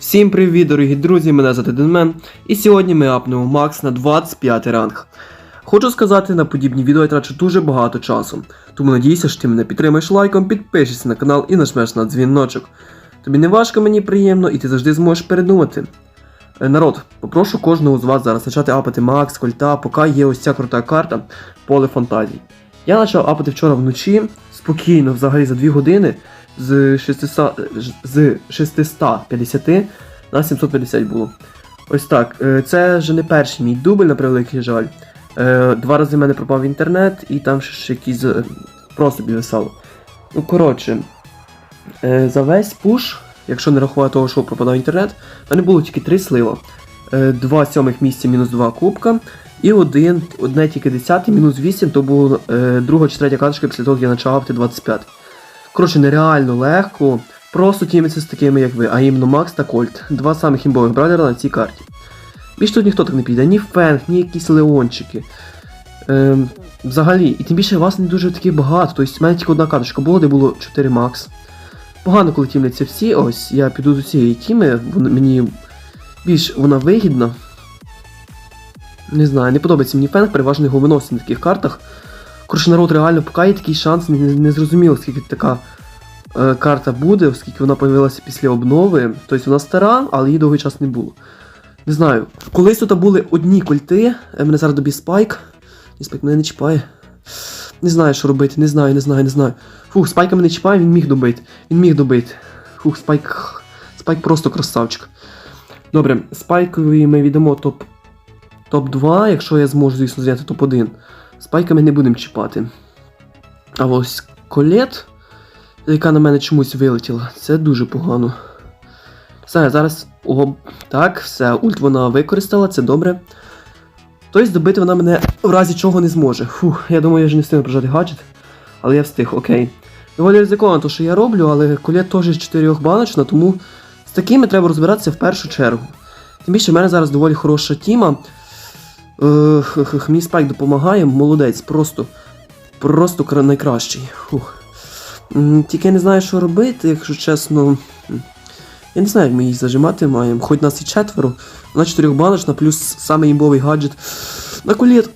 Всім привіт, дорогі друзі! Мене звати Денмен, і сьогодні ми апнемо Макс на 25 ранг. Хочу сказати, на подібні відео я трачу дуже багато часу, тому надіюся, що ти мене підтримаєш лайком, підпишешся на канал і нажмеш на дзвіночок. Тобі не важко, мені приємно, і ти завжди зможеш передумати. Е, Народ, попрошу кожного з вас зараз почати апати Макс, Кольта, поки є ось ця крута карта поле фантазій. Я почав апати вчора вночі, спокійно, взагалі за 2 години, з 600, з 650 на 750 було. Ось так. е, Це вже не перший мій дубль, на превеликий жаль. Е, Два рази в мене пропав інтернет, і там ще якісь е, просто підвисало. Ну, коротше, за весь пуш, якщо не рахувати того, що пропадав інтернет, в мене було тільки три слива. Два сьомих місця, мінус два кубка. І один, одне тільки 10, мінус 8, то була е, друга чи третя карточка після того, як я почав апти 25. Коротше, нереально легко. Просто тімиться з такими, як ви, а іменно Макс та Кольт. Два самих імбових брадера на цій карті. Більше тут ніхто так не піде, ні Фенг, ні якісь Леончики. Ем, взагалі, і тим більше вас не дуже таки багато. Тобто в мене тільки одна карточка була, де було 4 Макс. Погано, коли тімляться всі, ось я піду з усієї тіми, мені більш вона вигідна. Не знаю, не подобається мені Фенг, переважно його виносить на таких картах. Коротше, народ реально, поки такий шанс, не, не зрозуміло, скільки така е, карта буде, оскільки вона появилася після обнови. Тобто вона стара, але її довгий час не було. Не знаю. Колись тут були одні кольти, е, мене зараз добі спайк. І спайк мене не чіпає. Не знаю, що робити, не знаю, не знаю, не знаю. Фух, спайка мене чіпає, він міг добити. Він міг добити. Фух, спайк. Спайк просто красавчик. Добре, спайкові ми віддамо топ. Топ-2, якщо я зможу, звісно, зняти топ-1. Спайка ми не будемо чіпати. А ось колет, яка на мене чомусь вилетіла, це дуже погано. Все, зараз. О, так, все, ульт вона використала, це добре. Тобто добити вона мене в разі чого не зможе. Фух, я думаю, я вже не встигну прожати гаджет. Але я встиг, окей. Доволі ризиковано, то, що я роблю, але колет теж з 4 баночна, тому з такими треба розбиратися в першу чергу. Тим більше в мене зараз доволі хороша тіма. Мені спайк допомагає, молодець, просто. Просто найкращий. Фух. Тільки я не знаю, що робити, якщо чесно. Я не знаю, як ми її зажимати маємо. Хоч нас і четверо, вона чотирьохбаночна, плюс самий імбовий гаджет на колет.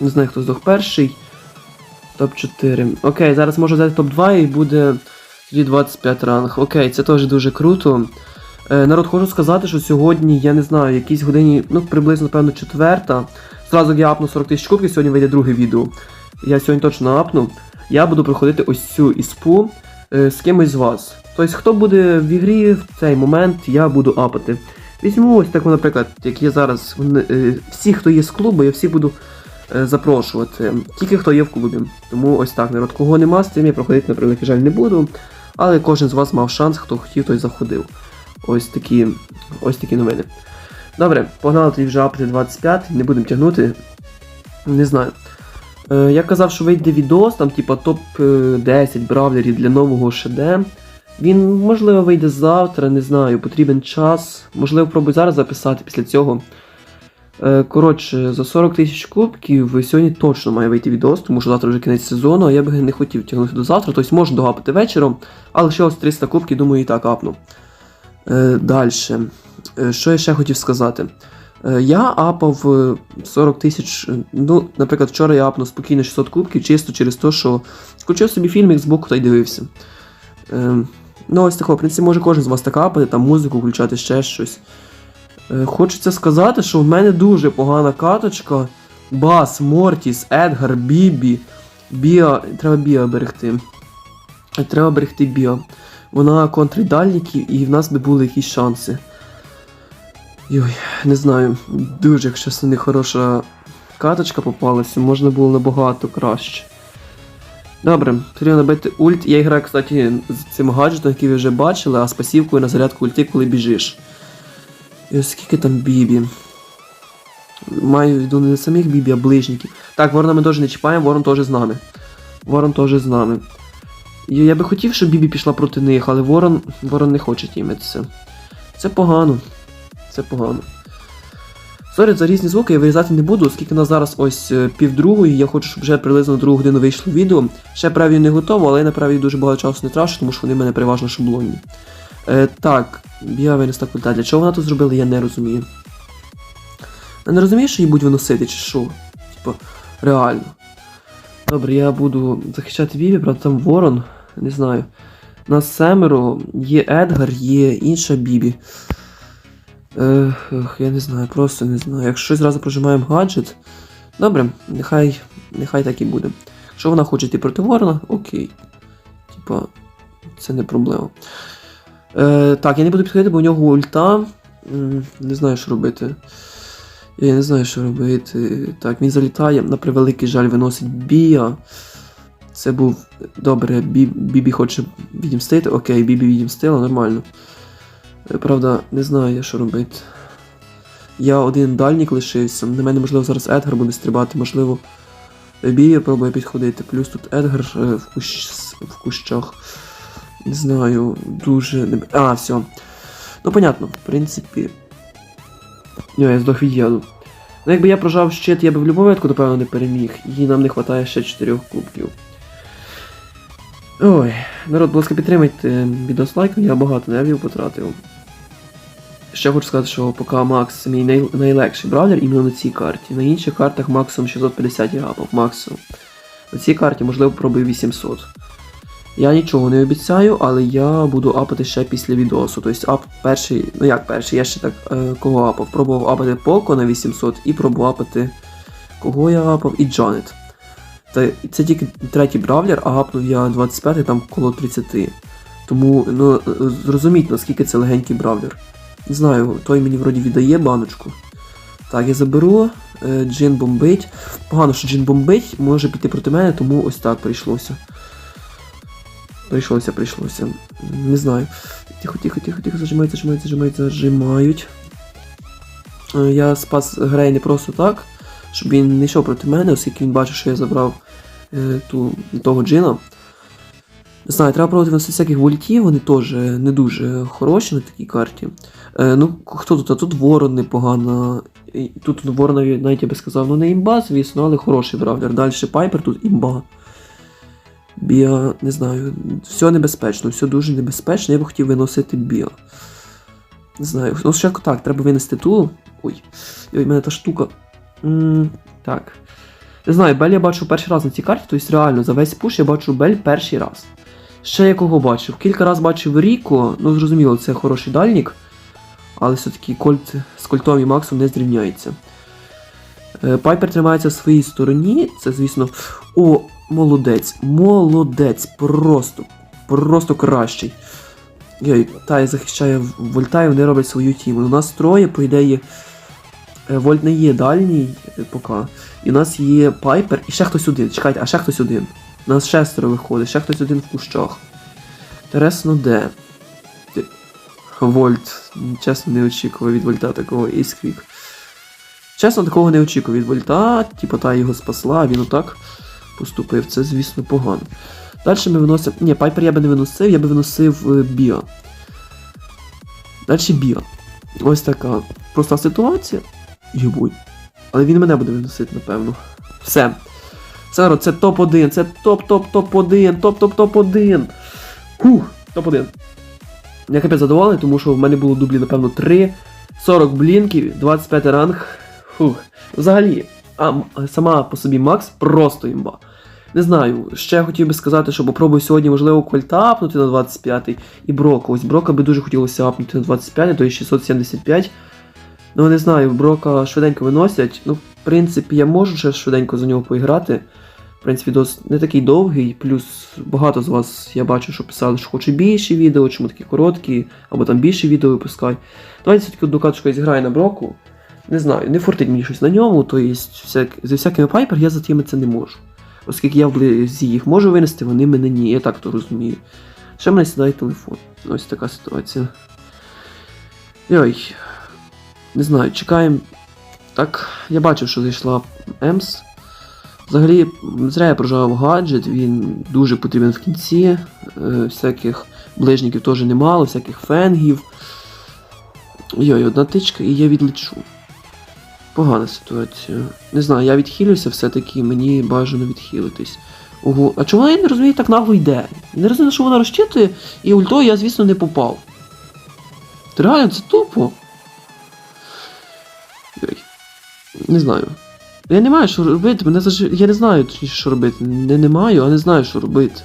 Не знаю, хто здох перший. Топ-4. Окей, зараз можу взяти топ-2 і буде тоді 25 ранг. Окей, це теж дуже круто. Е, народ, хочу сказати, що сьогодні, я не знаю, якійсь годині, ну приблизно, напевно, четверта. Зразу я апну 40 тисяч кубків, сьогодні вийде друге відео. Я сьогодні точно апну. Я буду проходити ось цю іспу е, з кимось з вас. Тобто, хто буде в ігрі в цей момент, я буду апати. Візьму ось так, наприклад, як я зараз. вони, е, всі, хто є з клубу, я всіх буду е, запрошувати. Тільки хто є в клубі. Тому ось так, народ, кого нема, з цим я проходити, на превеликий жаль, не буду. Але кожен з вас мав шанс, хто хотів, той заходив. Ось такі, ось такі новини. Добре, погнали тоді вже апати 25, не будемо тягнути. Не знаю. Е, я казав, що вийде відос, там, типа топ-10 бравлерів для нового ШД. Він, можливо, вийде завтра, не знаю, потрібен час. Можливо, пробую зараз записати після цього. Е, коротше, за 40 тисяч кубків сьогодні точно має вийти відос, тому що завтра вже кінець сезону, а я би не хотів тягнути до завтра, тобто можу догапати вечором, але ще ось 300 кубків, думаю, і так апну. Е, Далі. Що я ще хотів сказати? Е, Я апав е, 40 тисяч. е, Ну, наприклад, вчора я апнув спокійно 600 кубків, чисто через те, що включив собі фільмик з боку та й дивився. Е, Ну, ось такого, в принципі, може кожен з вас так апати, там музику включати, ще щось. Е, Хочеться сказати, що в мене дуже погана каточка. Бас, Мортіс, Едгар, Бібі. Біа. Треба Біа берегти. Е, Треба берегти Біа. Вона контрить дальників, і в нас би були якісь шанси. Йой, не знаю, дуже, якщо не хороша каточка попалася, можна було набагато краще. Добре, потрібно набити ульт. Я граю, кстати, з цим гаджетом, який ви вже бачили, а з пасівкою на зарядку ульти, коли біжиш. І ось скільки там бібі. Маю виду не самих бібі, а ближників. Так, ворона ми теж не чіпаємо, ворон теж з нами. Ворон теж з нами. Я би хотів, щоб Бібі пішла проти них, але Ворон, Ворон не хоче тімитися. Це погано. Це погано. Сорі, за різні звуки я вирізати не буду, оскільки у нас зараз ось е, півдругої, я хочу, щоб вже приблизно другу годину вийшло відео. Ще праві не готово, але я на праві дуже багато часу не трачу, тому що вони в мене переважно шаблонні. Е, так, я винесла культа. Для чого вона тут зробила, я не розумію. Я не розумію, що її будуть виносити, чи що? Типа, реально. Добре, я буду захищати Віві, правда там ворон, не знаю. Нас семеро, є Едгар, є інша Бібі. Ех, я не знаю, просто не знаю. Якщо зразу прожимаємо гаджет. Добре, нехай, нехай так і буде. Якщо вона хоче йти проти ворона, окей. Типа, це не проблема. Е, так, я не буду підходити, бо у нього ульта. Не знаю, що робити. Я не знаю, що робити. Так, він залітає, на превеликий жаль, виносить Бія. Це був. Добре, Бі- Бібі хоче відімстити. Окей, Бібі відімстила, нормально. Е, Правда, не знаю що робити. Я один дальнік лишився. На мене, можливо, зараз Едгар буде стрибати, можливо. Бія пробує підходити. Плюс тут Едгар е, в, кущ... в кущах. Не знаю, дуже. А, все. Ну, понятно, в принципі. Ні, я здох від яду. Ну, якби я прожав щит, я би в будь-якому випадку, напевно, не переміг. І нам не вистачає ще 4 кубків. Ой, народ, будь ласка, підтримайте відос лайком, я багато нервів потратив. Ще хочу сказати, що поки Макс мій най- найлегший бравлер іменно на цій карті. На інших картах максимум 650 я гапав, максимум. На цій карті, можливо, пробую 800. Я нічого не обіцяю, але я буду апати ще після відосу. Тобто ап перший, ну як перший, я ще так е, кого апав. Пробував апати Поко на 800 і пробував апати. Кого я апав? І Джанет. Та це тільки третій бравлер, а гапнув я 25 там коло 30. Тому ну, зрозуміть, наскільки це легенький бравлер. Не знаю, той мені вроді віддає баночку. Так, я заберу. Е, Джин бомбить. Погано, що Джин бомбить, може піти проти мене, тому ось так прийшлося. Прийшлося, прийшлося. Не знаю. Тихо, тихо, тихо, тихо, зажимають, зажимають, зажимають, зажимають. Е, Я спас Грей не просто так, щоб він не йшов проти мене, оскільки він бачив, що я забрав е, ту, того джина. Не знаю, треба проводити на всяких вольтів, вони теж не дуже хороші на такій карті. Е, ну, хто тут? А тут ворон непогано. Тут ворона навіть я би сказав, ну не імба, звісно, але хороший бравлер. Далі Пайпер тут імба. Біа, не знаю, все небезпечно, все дуже небезпечно, я б хотів виносити біа. Не знаю, ну ще так, треба винести ту. Ой, ой, в мене та штука. М так. Не знаю, Бель я бачу перший раз на цій карті, тобто реально за весь пуш я бачу Бель перший раз. Ще я кого бачив? Кілька разів бачив Ріко, ну зрозуміло, це хороший дальнік, але все-таки Кольт з Кольтом і Максом не зрівняється. Е, Пайпер тримається в своїй стороні, це, звісно. О, молодець, молодець, просто, просто кращий. Йой, Тай захищає Вольта і вони роблять свою тіму. У нас троє, по ідеї, Вольт не є дальній е, поки. І у нас є Пайпер і ще хтось один. Чекайте, а ще хтось один. У нас шестеро виходить, ще хтось один в кущах. Інтересно, де? Вольт. Чесно, не очікував від Вольта такого ісквік. Чесно, такого не очікував від Вольта, типу та його спасла, а він отак поступив. Це, звісно, погано. Далі ми виносимо. Ні, Пайпер я би не виносив, я би виносив е, Біо. Далі Біо. Ось така проста ситуація. Йобуй. Але він мене буде виносити, напевно. Все. Народ, це топ-1, це топ-топ-топ-1, топ-топ-топ-1. Хух, топ-1. Я капець задоволений, тому що в мене було дублі, напевно, 3, 40 блінків, 25 ранг. Фух. Взагалі, а, сама по собі Макс просто імба. Не знаю, ще хотів би сказати, що попробую сьогодні, можливо, кольта апнути на 25 й і Брока. Ось Брока би дуже хотілося апнути на 25, то є 675. Ну, не знаю, Брока швиденько виносять. Ну, в принципі, я можу ще швиденько за нього поіграти. В принципі, відос не такий довгий, плюс багато з вас я бачу, що писали, що хоче більше відео, чому такі короткі, або там більше відео випускай. Давайте все-таки одну каточку зіграю на Броку. Не знаю, не фортить мені щось на ньому, то є всяк... зі всякими пайпер я затімити не можу. Оскільки я вблизі їх можу винести, вони мене ні, я так то розумію. Ще мене сідає телефон. Ось така ситуація. Йой. Не знаю, чекаємо. Так, я бачив, що зайшла Емс. Взагалі, зря я прожав гаджет, він дуже потрібен в кінці. Е, всяких ближників теж немало, всяких фенгів. Йой, одна тичка і я відлечу. Погана ситуація. Не знаю, я відхилюся все-таки, мені бажано відхилитись. Ого, а чому я не розумію, так нагло йде? Не розумію, що вона розчитує, і ультою я, звісно, не попав. Реально, це тупо. Не знаю. Я не маю що робити, мене заж... Я не знаю точніше, що робити. Не, не маю, а не знаю, що робити.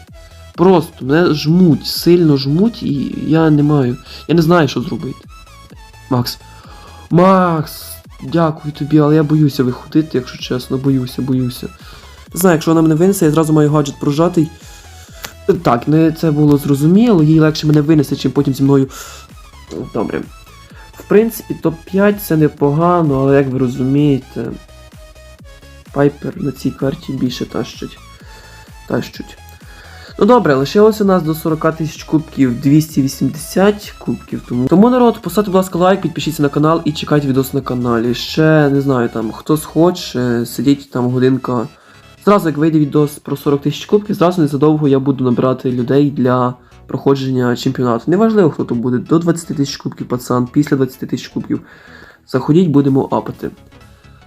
Просто мене жмуть, сильно жмуть, і я не маю. Я не знаю, що зробити. Макс. Макс! Дякую тобі, але я боюся виходити, якщо чесно, боюся, боюся. Знаю, якщо вона мене винесе, я зразу маю гаджет прожатий. Так, не це було зрозуміло, їй легше мене винесе, чим потім зі мною. Добре. В принципі, топ-5 це непогано, але як ви розумієте, Пайпер на цій карті більше тащить. Тащуть. Ну добре, лишилося у нас до 40 тисяч кубків 280 кубків. Тому, тому народ, поставте, будь ласка, лайк, підпишіться на канал і чекайте відос на каналі. Ще не знаю, там хто схоче, сидіть там годинка. Зразу, як вийде відос про 40 тисяч кубків, зразу незадовго я буду набирати людей для проходження чемпіонату. Неважливо, хто то буде, до 20 тисяч кубків, пацан, після 20 тисяч кубків. Заходіть, будемо апати.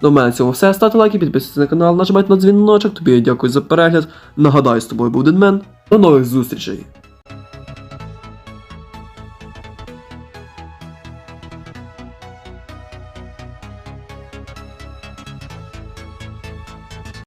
До мене цього все. Ставте лайки, підписуйтесь на канал, нажимайте на дзвіночок. Тобі я дякую за перегляд. Нагадаю, з тобою був Денмен. До нових зустрічей!